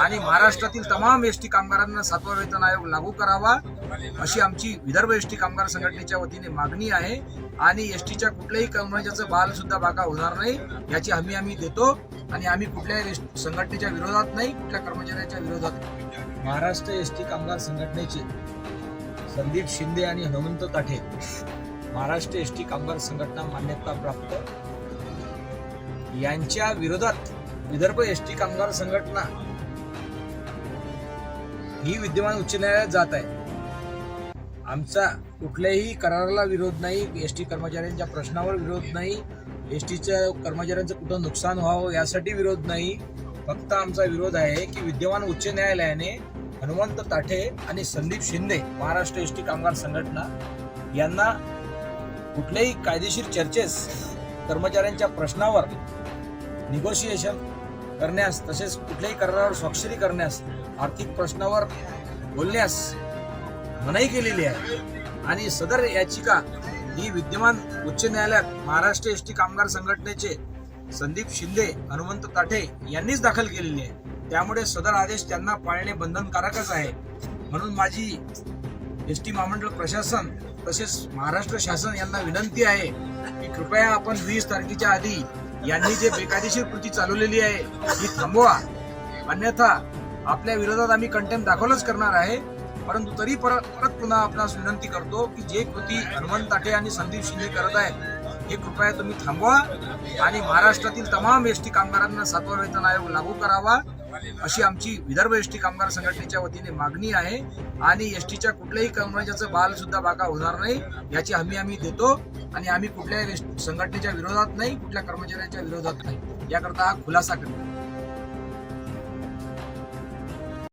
आणि महाराष्ट्रातील तमाम एस टी कामगारांना सातवा वेतन आयोग लागू करावा अशी आमची विदर्भ एस टी कामगार संघटनेच्या वतीने मागणी आहे. आणि एस टीच्या कुठल्याही कर्मचाऱ्याचं बाल सुद्धा बाका होणार नाही याची हमी आम्ही देतो. आणि आम्ही कुठल्याही संघटनेच्या विरोधात नाही कुठल्या कर्मचाऱ्याच्या विरोधात महाराष्ट्र एस टी कामगार संघटनेचे संदीप शिंदे आणि हनुमंत ताठे महाराष्ट्र एस टी कामगार संघटना मान्यता प्राप्त. यांच्या विरोधात विदर्भ एस टी कामगार संघटना ही विद्यमान उच्च न्यायालयात जात आहे. आमचा कुठल्याही कराराला विरोध नाही एस टी कर्मचाऱ्यांच्या प्रश्नावर विरोध नाही एस टीच्या कर्मचाऱ्यांचं कुठं नुकसान व्हावं यासाठी विरोध नाही. फक्त आमचा विरोध आहे की विद्यमान उच्च न्यायालयाने हनुमंत ताठे आणि संदीप शिंदे महाराष्ट्र एस टी कामगार संघटना यांना कुठल्याही कायदेशीर चर्चेस कर्मचाऱ्यांच्या प्रश्नावर निगोशिएशन करण्यास तसेच कुठल्याही करारावर स्वाक्षरी करण्यास आर्थिक प्रश्नावर बोलण्यास मनाई केलेली आहे. आणि सदर याचिका ही विद्यमान उच्च न्यायालयात महाराष्ट्र एस टी कामगार संघटनेचे संदीप शिंदे हनुमंत ताठे यांनीच दाखल केलेली आहे. त्यामुळे सदर आदेश त्यांना पाळणे बंधनकारकच आहे. म्हणून माझी एस टी महामंडळ प्रशासन तसेच महाराष्ट्र शासन यांना विनंती आहे की कृपया आपण वीस तारखेच्या आधी यांनी जे बेकायदेशीर कृती चालवलेली आहे ही थांबवा. अन्यथा आपल्या विरोधात आम्ही कंटेम दाखवलंच करणार आहे. परंतु तरी परत परत पुन्हा आपणास विनंती करतो की जे कृती हनुमंत ताटे आणि संदीप शिंदे करत आहेत हे कृपया तुम्ही थांबवा आणि महाराष्ट्रातील तमाम एस टी कामगारांना सातवा वेतन आयोग लागू करावा. अशी आमची विदर्भ एस टी कामगार संघटनेच्या वतीने मागणी आहे. आणि एस टीच्या कुठल्याही कर्मचाऱ्याचं बाल सुद्धा बाका होणार नाही याची हमी आम्ही देतो. आणि आम्ही कुठल्याही संघटनेच्या विरोधात नाही कुठल्या कर्मचाऱ्याच्या विरोधात नाही. याकरता हा खुलासा करतो.